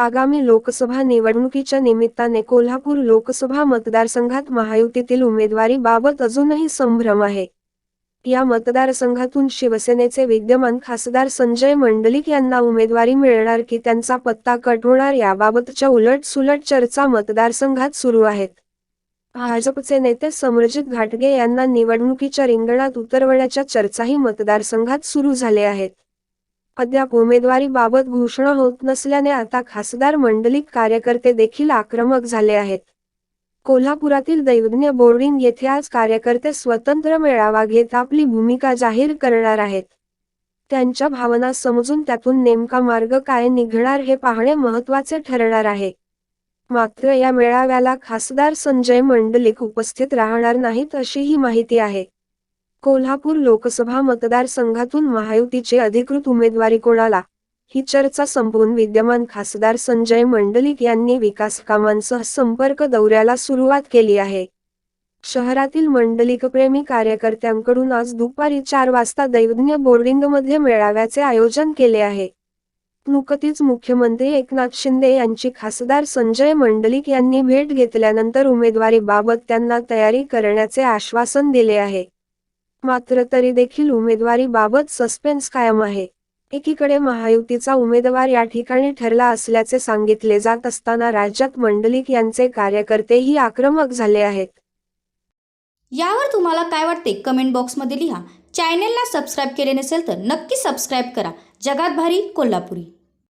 आगामी लोकसभा निवडणुकीच्या निमित्ताने कोल्हापूर लोकसभा मतदारसंघात महायुतीतील उमेदवारीबाबत अजूनही संभ्रम आहे. या मतदारसंघातून शिवसेनेचे विद्यमान खासदार संजय मंडलिक यांना उमेदवारी मिळणार की त्यांचा पत्ता कट होणार याबाबतच्या उलटसुलट चर्चा मतदारसंघात सुरू आहेत. भाजपचे नेते समरजित घाटगे यांना निवडणुकीच्या रिंगणात उतरवण्याच्या चर्चाही मतदारसंघात सुरू झाले आहेत. अद्याप उमेदवारीबाबत घोषणा होत नसल्याने आता खासदार मंडलिक कार्यकर्ते देखील आक्रमक झाले आहेत. कोल्हापुरातील दैवज्ञ बोर्डिंग येथे आज कार्यकर्ते स्वतंत्र मेळावा घेत आपली भूमिका जाहीर करणार आहेत. त्यांच्या भावना समजून त्यातून नेमका मार्ग काय निघणार हे पाहणे महत्त्वाचे ठरणार आहे. मात्र या मेळाव्याला खासदार संजय मंडलिक उपस्थित राहणार नाहीत अशीही माहिती आहे. कोल्हापूर लोकसभा मतदारसंघातून महायुतीचे अधिकृत उमेदवारी कोणाला? ही चर्चा संपवून विद्यमान खासदार संजय मंडलिक यांनी विकास कामांसह संपर्क दौऱ्याला सुरुवात केली आहे. शहरातील मंडलिकप्रेमी कार्यकर्त्यांकडून आज दुपारी चार वाजता दैवज्ञ बोर्डिंगमध्ये मेळाव्याचे आयोजन केले आहे. नुकतीच मुख्यमंत्री एकनाथ शिंदे यांची खासदार संजय मंडलिक यांनी भेट घेतल्यानंतर उमेदवारीबाबत त्यांना तयारी करण्याचे आश्वासन दिले आहे. मात्र तरी देखील उमेदवारीबाबत सस्पेन्स कायम आहे. एकीकडे महायुतीचा उमेदवार या ठिकाणी ठरला असल्याचे सांगितले जात असताना राज्यात मंडलिक यांचे कार्यकर्तेही आक्रमक झाले आहेत. यावर तुम्हाला काय वाटते? कमेंट बॉक्समध्ये लिहा. चॅनेलला सबस्क्राईब केले नसेल तर नक्की सबस्क्राईब करा. जगात भारी कोल्हापुरी.